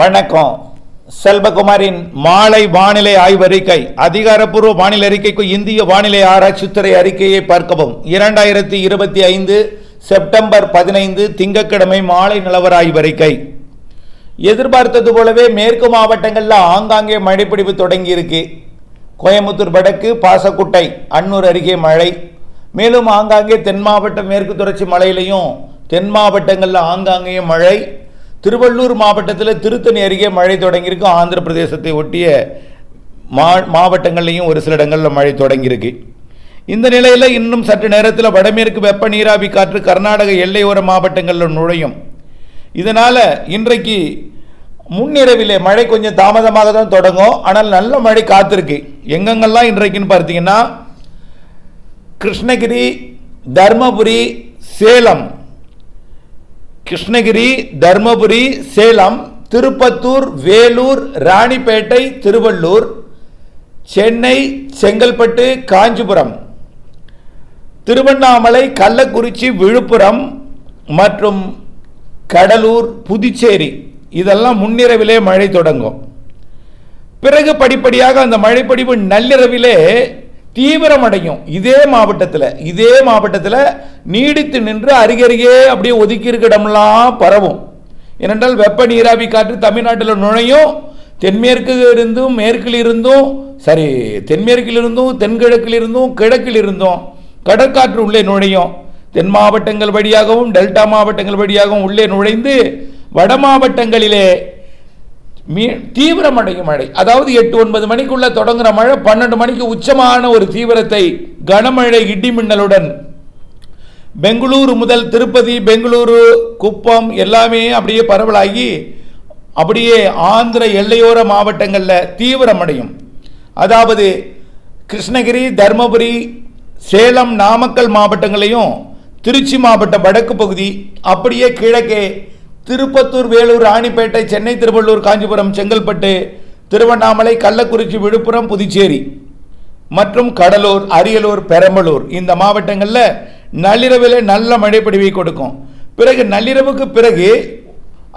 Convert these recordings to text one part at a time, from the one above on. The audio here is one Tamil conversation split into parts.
வணக்கம். செல்வகுமாரின் மாலை வானிலை ஆய்வறிக்கை அதிகாரப்பூர்வ வானிலை அறிக்கைக்கு இந்திய வானிலை ஆராய்ச்சித்துறை அறிக்கையை பார்க்கவும். இரண்டாயிரத்தி இருபத்தி ஐந்து செப்டம்பர் பதினைந்து திங்கட்கிழமை மாலை நிலவர ஆய்வறிக்கை. எதிர்பார்த்தது போலவே மேற்கு மாவட்டங்களில் ஆங்காங்கே மழைப்பிடிப்பு தொடங்கியிருக்கு. கோயம்புத்தூர் வடக்கு பாசக்குட்டை அன்னூர் அருகே மழை. மேலும் ஆங்காங்கே தென் மாவட்டம் மேற்கு தொடர்ச்சி மலையிலையும் தென் மாவட்டங்களில் ஆங்காங்கேயும் மழை. திருவள்ளூர் மாவட்டத்தில் திருத்தணி அருகே மழை தொடங்கியிருக்கு. ஆந்திர பிரதேசத்தை ஒட்டிய மா மாவட்டங்கள்லையும் ஒரு சில இடங்களில் மழை தொடங்கியிருக்கு. இந்த நிலையில் இன்னும் சற்று நேரத்தில் வடமேற்கு வெப்ப நீராவி காற்று கர்நாடக எல்லையோர மாவட்டங்களில் நுழையும். இதனால் இன்றைக்கு முன்னிரவிலே மழை கொஞ்சம் தாமதமாக தான் தொடங்கும். ஆனால் நல்ல மழை காத்திருக்கு. எங்கெங்கெல்லாம் இன்றைக்குன்னு பார்த்தீங்கன்னா கிருஷ்ணகிரி தர்மபுரி சேலம் கிருஷ்ணகிரி தர்மபுரி சேலம் திருப்பத்தூர் வேலூர் ராணிப்பேட்டை திருவள்ளூர் சென்னை செங்கல்பட்டு காஞ்சிபுரம். திருவண்ணாமலை கள்ளக்குறிச்சி விழுப்புரம் மற்றும் கடலூர் புதுச்சேரி. இதெல்லாம் முன்னிரவிலே மழை தொடங்கும். பிறகு படிப்படியாக அந்த மழைப்படிவு நள்ளிரவிலே தீவிரமடையும். இதே மாவட்டத்தில் இதே மாவட்டத்தில் நீடித்து நின்று அருகருகே அப்படியே ஒதுக்கி இருக்க இடமெல்லாம் பரவும். ஏனென்றால் வெப்ப நீராவி காற்று தமிழ்நாட்டில் நுழையும் தென்மேற்கு இருந்தும் மேற்கில் இருந்தும் சரி தென்மேற்கில் இருந்தும் தென்கிழக்கில் இருந்தும் கிழக்கில் இருந்தும் கடற்காற்று உள்ளே நுழையும். தென் மாவட்டங்கள் வழியாகவும் டெல்டா மாவட்டங்கள் வழியாகவும் உள்ளே நுழைந்து வட மாவட்டங்களிலே மீ தீவிரமடையும் மழை. அதாவது எட்டு ஒன்பது மணிக்குள்ள தொடங்குற மழை பன்னெண்டு மணிக்கு உச்சமான ஒரு தீவிரத்தை கனமழை இடி மின்னலுடன். பெங்களூரு முதல் திருப்பதி பெங்களூரு குப்பம் எல்லாமே அப்படியே பரவலாகி அப்படியே ஆந்திர எல்லையோர மாவட்டங்களில் தீவிரமடையும். அதாவது கிருஷ்ணகிரி தர்மபுரி சேலம் நாமக்கல் மாவட்டங்களையும் திருச்சி மாவட்ட வடக்கு பகுதி அப்படியே கிழக்கே திருப்பத்தூர் வேலூர் ராணிப்பேட்டை சென்னை திருவள்ளூர் காஞ்சிபுரம் செங்கல்பட்டு திருவண்ணாமலை கள்ளக்குறிச்சி விழுப்புரம் புதுச்சேரி மற்றும் கடலூர் அரியலூர் பெரம்பலூர். இந்த மாவட்டங்களில் நள்ளிரவில் நல்ல மழைப்படிவை கொடுக்கும். பிறகு நள்ளிரவுக்கு பிறகு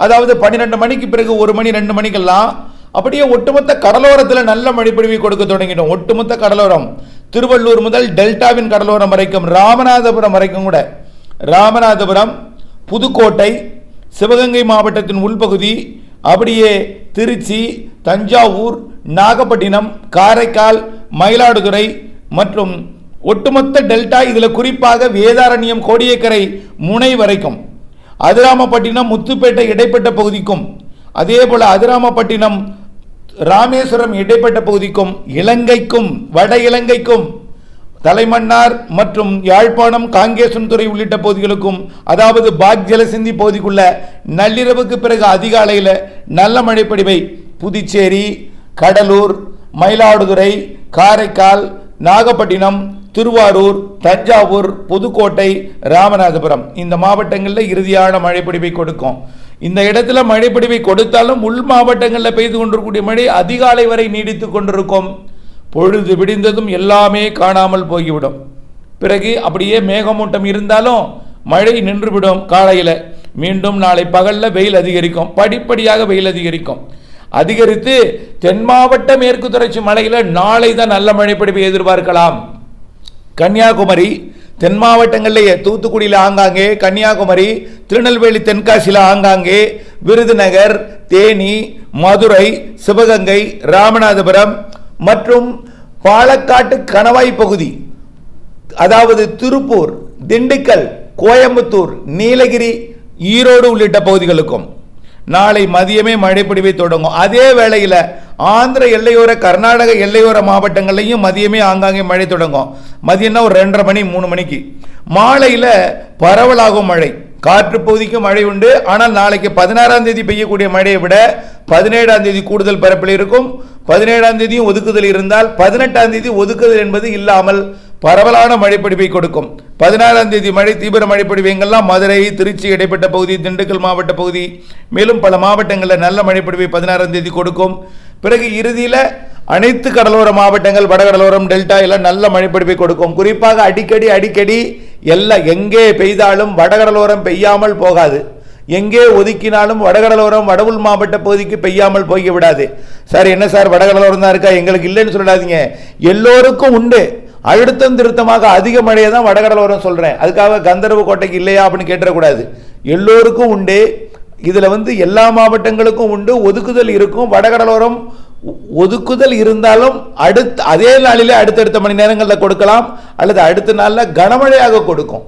அதாவது பன்னிரெண்டு மணிக்கு பிறகு ஒரு மணி ரெண்டு மணிக்கெல்லாம் அப்படியே ஒட்டுமொத்த கடலோரத்தில் நல்ல மழைப்பொழிவை கொடுக்க தொடங்கிட்டோம். ஒட்டுமொத்த கடலோரம் திருவள்ளூர் முதல் டெல்டாவின் கடலோரம் வரைக்கும் ராமநாதபுரம் வரைக்கும் கூட. ராமநாதபுரம் புதுக்கோட்டை சிவகங்கை மாவட்டத்தின் உள்பகுதி அப்படியே திருச்சி தஞ்சாவூர் நாகப்பட்டினம் காரைக்கால் மயிலாடுதுறை மற்றும் ஒட்டுமொத்த டெல்டா இதில் குறிப்பாக வேதாரண்யம் கோடியக்கரை முனை வரைக்கும். அதிராமப்பட்டினம் முத்துப்பேட்டை இடைப்பட்ட பகுதிக்கும் அதே போல் அதிராமப்பட்டினம் ராமேஸ்வரம் இடைப்பட்ட பகுதிக்கும் இலங்கைக்கும் வட இலங்கைக்கும் தலைமன்னார் மற்றும் யாழ்ப்பாணம் காங்கேசன்துறை உள்ளிட்ட பகுதிகளுக்கும் அதாவது பாக் ஜலசிந்தி பகுதிக்குள்ள நள்ளிரவுக்கு பிறகு அதிகாலையில் நல்ல மழைப்படிவை புதுச்சேரி கடலூர் மயிலாடுதுறை காரைக்கால் நாகப்பட்டினம் திருவாரூர் தஞ்சாவூர் புதுக்கோட்டை ராமநாதபுரம் இந்த மாவட்டங்களில் இறுதியான மழைப்பிடிவை கொடுக்கும். இந்த இடத்துல மழைப்பிடிவை கொடுத்தாலும் உள் மாவட்டங்களில் பெய்து கொண்டிருக்கக்கூடிய மழை அதிகாலை வரை நீடித்து கொண்டிருக்கும். பொழுது விடிந்ததும் எல்லாமே காணாமல் போய்விடும். பிறகு அப்படியே மேகமூட்டம் இருந்தாலும் மழை நின்றுவிடும் காலையில். மீண்டும் நாளை பகலில் வெயில் அதிகரிக்கும். படிப்படியாக வெயில் அதிகரிக்கும். அதிகரித்து தென் மாவட்ட மேற்கு தொடர்ச்சி மலையில் நாளை தான் நல்ல மழைப்பொழிவை எதிர்பார்க்கலாம். கன்னியாகுமரி தென் மாவட்டங்களிலேயே தூத்துக்குடியில் ஆங்காங்கே கன்னியாகுமரி திருநெல்வேலி தென்காசியில் ஆங்காங்கே விருதுநகர் தேனி மதுரை சிவகங்கை ராமநாதபுரம் மற்றும் பாலக்காட்டு கணவாய் பகுதி அதாவது திருப்பூர் திண்டுக்கல் கோயம்புத்தூர் நீலகிரி ஈரோடு உள்ளிட்ட பகுதிகளுக்கும் நாளை மதியமே மழைப்பிடிவை தொடங்கும். அதே வேளையில் ஆந்திர எல்லையோர கர்நாடக எல்லையோர மாவட்டங்கள்லையும் மதியமே ஆங்காங்கே மழை தொடங்கும். மதியம்னா ஒரு ரெண்டரை மணி மூணு மணிக்கு. மாலையில் பரவலாகும் மழை. காற்று பகுதிக்கு மழை உண்டு. ஆனால் நாளைக்கு பதினாறாம் தேதி பெய்யக்கூடிய மழையை விட பதினேழாம் தேதி கூடுதல் பரப்பில் இருக்கும். பதினேழாம் தேதியும் ஒதுக்குதல் இருந்தால் பதினெட்டாம் தேதி ஒதுக்குதல் என்பது இல்லாமல் பரவலான மழைப்பிடிப்பை கொடுக்கும். பதினாறாம் தேதி மழை தீவிர மழைப்பிடிவைங்கள்லாம் மதுரை திருச்சி இடைப்பட்ட பகுதி திண்டுக்கல் மாவட்ட பகுதி மேலும் பல மாவட்டங்களில் நல்ல மழைப்பிடிவை பதினாறாம் தேதி கொடுக்கும். பிறகு இறுதியில் அனைத்து கடலோர மாவட்டங்கள் வடகடலோரம் டெல்டா எல்லாம் நல்ல மழைப்பிடிப்பை கொடுக்கும். குறிப்பாக அடிக்கடி அடிக்கடி எல்லாம் எங்கே பெய்தாலும் வடகடலோரம் பெய்யாமல் போகாது. எங்கே ஒதுக்கினாலும் வடகடலோரம் வடவுள் மாவட்ட பகுதிக்கு பெய்யாமல் போய் விடாது சார் என்ன சார் வடகடலோரம் தான் இருக்கா? எங்களுக்கு இல்லைன்னு சொல்லாதீங்க. எல்லோருக்கும் உண்டு. அழுத்தம் திருத்தமாக அதிக மழையை தான் வடகடலோரம் சொல்கிறேன் அதுக்காக கந்தர்வ கோட்டைக்கு இல்லையா அப்படின்னு கேட்டுறக்கூடாது. எல்லோருக்கும் உண்டு. இதில் வந்து எல்லா மாவட்டங்களுக்கும் உண்டு. ஒதுக்குதல் இருக்கும். வடகடலோரம் ஒதுக்குதல் இருந்தாலும் அடுத்த அதே நாளிலே அடுத்தடுத்த மணி நேரங்களில் கொடுக்கலாம் அல்லது அடுத்த நாளில் கனமழையாக கொடுக்கும்.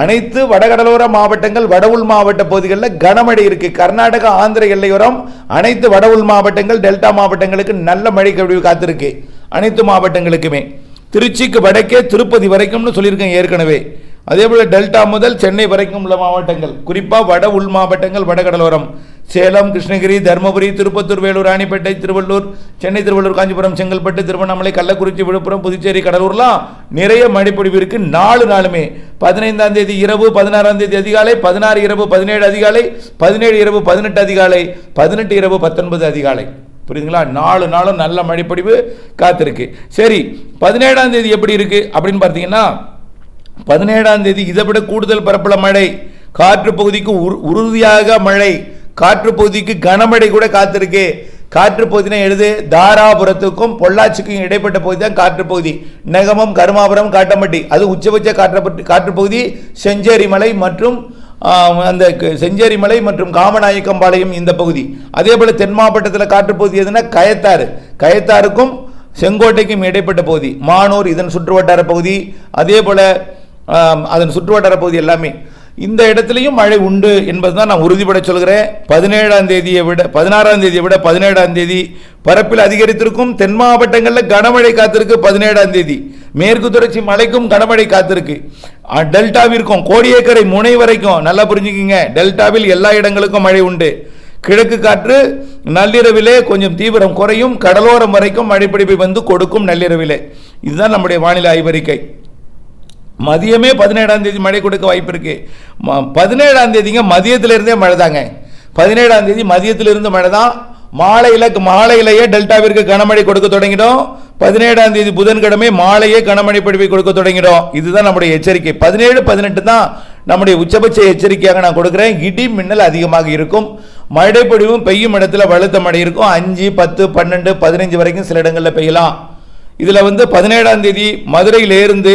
அனைத்து வடகடலோர மாவட்டங்கள் வடவுள் மாவட்ட பகுதிகளில் கனமழை இருக்கு. கர்நாடகா ஆந்திர எல்லையோரம் அனைத்து வடவுள் மாவட்டங்கள் டெல்டா மாவட்டங்களுக்கு நல்ல மழை கழிவு காத்திருக்கு. அனைத்து மாவட்டங்களுக்குமே. திருச்சிக்கு வடக்கே திருப்பதி வரைக்கும்னு சொல்லியிருக்கேன் ஏற்கனவே. அதே போல் டெல்டா முதல் சென்னை வரைக்கும் உள்ள மாவட்டங்கள் குறிப்பாக வட உள் மாவட்டங்கள் வடகடலோரம் சேலம் கிருஷ்ணகிரி தருமபுரி திருப்பத்தூர் வேலூர் ராணிப்பேட்டை திருவள்ளூர் சென்னை திருவள்ளூர் காஞ்சிபுரம் செங்கல்பட்டு திருவண்ணாமலை கள்ளக்குறிச்சி விழுப்புரம் புதுச்சேரி கடலூர்லாம் நிறைய மழைப்பொழிவு இருக்கு. நாலு நாளுமே. பதினைந்தாம் தேதி இரவு பதினாறாம் தேதி அதிகாலை பதினாறு இரவு பதினேழு அதிகாலை பதினேழு இரவு பதினெட்டு அதிகாலை பதினெட்டு இரவு பத்தொன்பது அதிகாலை. புரியுதுங்களா? நாலு நாளும் நல்ல மழைப்பொழிவு காத்திருக்கு. சரி பதினேழாம் தேதி எப்படி இருக்கு அப்படின்னு பார்த்தீங்கன்னா பதினேழாம் தேதி இதை விட கூடுதல் பரப்பள மழை. காற்று பகுதிக்கு உறுதியாக மழை. காற்று பகுதிக்கு கனமழை கூட காத்திருக்கு. காற்று பகுதினா எழுது தாராபுரத்துக்கும் பொள்ளாச்சிக்கும் இடைப்பட்ட பகுதி தான் காற்று பகுதி. நெகமம் கருமாபுரம் காட்டம்பட்டி. அது உச்சபட்ச காற்று காற்று பகுதி செஞ்சேரி மலை மற்றும் அந்த செஞ்சேரி மலை மற்றும் காமநாயக்கம்பாளையம் இந்த பகுதி. அதே போல் தென் மாவட்டத்தில் காற்றுப்பகுதி எதுனா கயத்தாறு. கயத்தாருக்கும் செங்கோட்டைக்கும் இடைப்பட்ட பகுதி. மானூர் இதன் சுற்றுவட்டார பகுதி. அதே போல் அதன் சுற்றுவட்டார பகுதி எல்லாமே. இந்த இடத்துலையும் மழை உண்டு என்பது தான் நான் உறுதிபட சொல்கிறேன். பதினேழாம் தேதியை விட பதினாறாம் தேதியை விட பதினேழாம் தேதி பரப்பில் அதிகரித்திருக்கும் தென் மாவட்டங்களில் கனமழை காத்திருக்கு பதினேழாம் தேதி. மேற்கு தொடர்ச்சி மலைக்கும் கனமழை காத்திருக்கு. டெல்டாவிற்கும் கோடியக்கரை முனை வரைக்கும் நல்லா புரிஞ்சுக்கிங்க டெல்டாவில் எல்லா இடங்களுக்கும் மழை உண்டு. கிழக்கு காற்று நள்ளிரவிலே கொஞ்சம் தீவிரம் குறையும் கடலோரம் வரைக்கும் மழைப்பிடிப்பை வந்து கொடுக்கும் நள்ளிரவிலே. இதுதான் நம்முடைய வானிலை ஆய்வறிக்கை. மதியமே பதினேழாம் தேதி மழை கொடுக்க வாய்ப்பு இருக்கு. ம- பதினேழாம் தேதிங்க மதியத்திலிருந்தே மழை தாங்க. பதினேழாம் தேதி மதியத்திலிருந்து மழை தான். மாலையில மாலையிலேயே டெல்டாவிற்கு கனமழை கொடுக்க தொடங்கிடும். பதினேழாம் தேதி புதன்கிழமை மாலையே கனமழை படிவை கொடுக்க தொடங்கிடும். இதுதான் நம்முடைய எச்சரிக்கை. பதினேழு பதினெட்டு தான் நம்முடைய உச்சபட்ச எச்சரிக்கையாக நான் கொடுக்குறேன். இடி மின்னல் அதிகமாக இருக்கும். மழை பெய்யும் இடத்துல வலுத்த மழை இருக்கும். அஞ்சு பத்து பன்னெண்டு பதினஞ்சு வரைக்கும் சில இடங்களில் பெய்யலாம். இதில் வந்து பதினேழாம் தேதி மதுரையிலேருந்து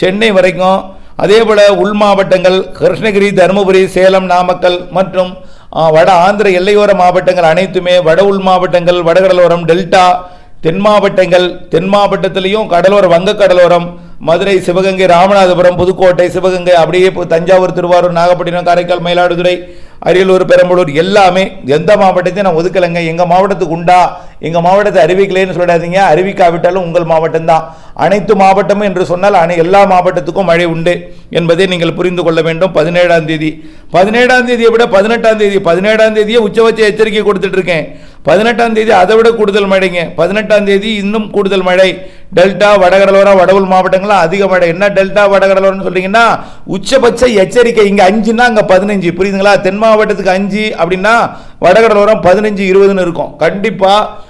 சென்னை வரைக்கும் அதே போல் உள் மாவட்டங்கள் கிருஷ்ணகிரி தருமபுரி சேலம் நாமக்கல் மற்றும் வட ஆந்திர எல்லையோர மாவட்டங்கள் அனைத்துமே வட உள் மாவட்டங்கள் வடகடலோரம் டெல்டா தென் மாவட்டங்கள் தென் மாவட்டத்திலையும் கடலோர வங்க கடலோரம் மதுரை சிவகங்கை ராமநாதபுரம் புதுக்கோட்டை சிவகங்கை அப்படியே தஞ்சாவூர் திருவாரூர் நாகப்பட்டினம் காரைக்கால் மயிலாடுதுறை அரியலூர் பெரம்பலூர் எல்லாமே எந்த மாவட்டத்தையும் நான் ஒதுக்கலைங்க. எங்கள் மாவட்டத்துக்கு உண்டா? எங்கள் மாவட்டத்தை அறிவிக்கலைன்னு சொல்லாதீங்க. அறிவிக்காவிட்டாலும் உங்கள் மாவட்டம்தான். அனைத்து மாவட்டமும் என்று சொன்னால் அனை எல்லா மாவட்டத்துக்கும் மழை உண்டு என்பதை நீங்கள் புரிந்து கொள்ள வேண்டும். பதினேழாம் தேதி. பதினேழாம் தேதியை விட பதினெட்டாம் தேதி. பதினேழாம் தேதியே உச்சபட்ச எச்சரிக்கை கொடுத்துட்டு இருக்கேன். பதினெட்டாம் தேதி அதை விட கூடுதல் மழைங்க. பதினெட்டாம் தேதி இன்னும் கூடுதல் மழை. டெல்டா வடகடலோரம் வடவுள் மாவட்டங்கள்லாம் அதிக மழை. என்ன டெல்டா வடகடலோரம்னு சொல்றீங்கன்னா உச்சபட்ச எச்சரிக்கை. இங்கே அஞ்சுன்னா அங்கே பதினஞ்சு. புரியுதுங்களா? தென் மாவட்டத்துக்கு அஞ்சு அப்படின்னா வடகடலோரம் பதினஞ்சு இருபதுன்னு இருக்கும். கண்டிப்பாக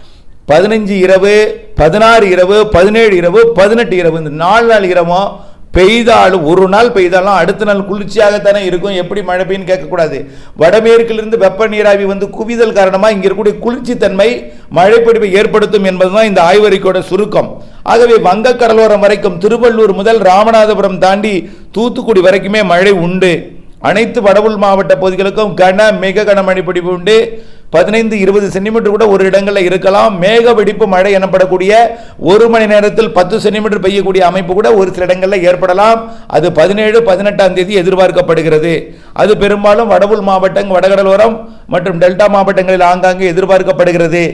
பதினஞ்சு இரவு பதினாறு இரவு பதினேழு இரவு பதினெட்டு இரவு. இந்த நாலு நாள் இரவும் பெய்தாலும் ஒரு நாள் பெய்தாலும் அடுத்த நாள் குளிர்ச்சியாகத்தானே இருக்கும். எப்படி மழை பெய்யும் கேட்கக்கூடாது. வடமேற்கிலிருந்து வெப்ப நீராவி வந்து குவிதல் காரணமாக இங்கே இருக்கக்கூடிய குளிர்ச்சி தன்மை மழைப்பொழிவை ஏற்படுத்தும் என்பதுதான் இந்த ஆய்வறிக்கையோட சுருக்கம். ஆகவே வங்க கடலோரம் வரைக்கும் திருவள்ளூர் முதல் ராமநாதபுரம் தாண்டி தூத்துக்குடி வரைக்குமே மழை உண்டு. அனைத்து வடவுள் மாவட்ட பகுதிகளுக்கும் கன மிக கனமழை பிடிப்பு உண்டு. பதினைந்து இருபது சென்டிமீட்டர் கூட ஒரு இடங்களில் இருக்கலாம். மேக வெடிப்பு மழை எனப்படக்கூடிய ஒரு மணி நேரத்தில் பத்து சென்டிமீட்டர் பெய்யக்கூடிய அமைப்பு கூட ஒரு சில இடங்களில் ஏற்படலாம். அது பதினேழு பதினெட்டாம் தேதி எதிர்பார்க்கப்படுகிறது. அது பெரும்பாலும் வடவுள் மாவட்டம் வடகடலோரம் மற்றும் டெல்டா மாவட்டங்களில் ஆங்காங்கே எதிர்பார்க்கப்படுகிறது.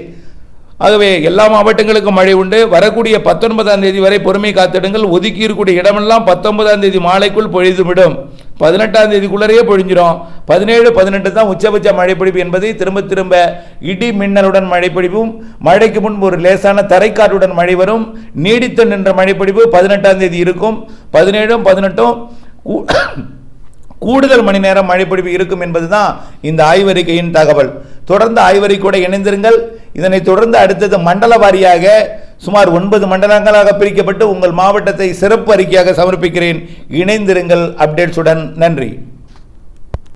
ஆகவே எல்லா மாவட்டங்களுக்கும் மழை உண்டு. வரக்கூடிய பத்தொன்பதாம் தேதி வரை பொறுமை காத்திடுங்கள். ஒதுக்கி இருக்கக்கூடிய இடமெல்லாம் பத்தொன்பதாம் தேதி மாலைக்குள் பொழுதுவிடும் பதினெட்டாம் தேதிக்குள்ளரையே பொழிஞ்சிரும். பதினேழு பதினெட்டு தான் உச்சபட்ச மழைப்பிடிப்பு என்பதை திரும்ப திரும்ப இடி மின்னலுடன் மழைப்பிடிப்பும் மழைக்கு முன்பு ஒரு லேசான தரைக்காற்றுடன் மழை வரும். நீடித்து நின்ற மழைப்பிடிப்பு பதினெட்டாம் தேதி இருக்கும். பதினேழும் பதினெட்டும் கூ- கூடுதல் மணி நேரம் மழைப்பிடிப்பு இருக்கும் என்பதுதான் இந்த ஆய்வறிக்கையின் தகவல். தொடர்ந்து ஆய்வறிக்கையோடு இணைந்திருங்கள். இதனைத் தொடர்ந்து அடுத்தது மண்டல வாரியாக சுமார் ஒன்பது மண்டலங்களாக பிரிக்கப்பட்டு உங்கள் மாவட்டத்தை சிறப்பு அறிக்கையாக சமர்ப்பிக்கிறேன். இணைந்திருங்கள் அப்டேட்ஸுடன். நன்றி.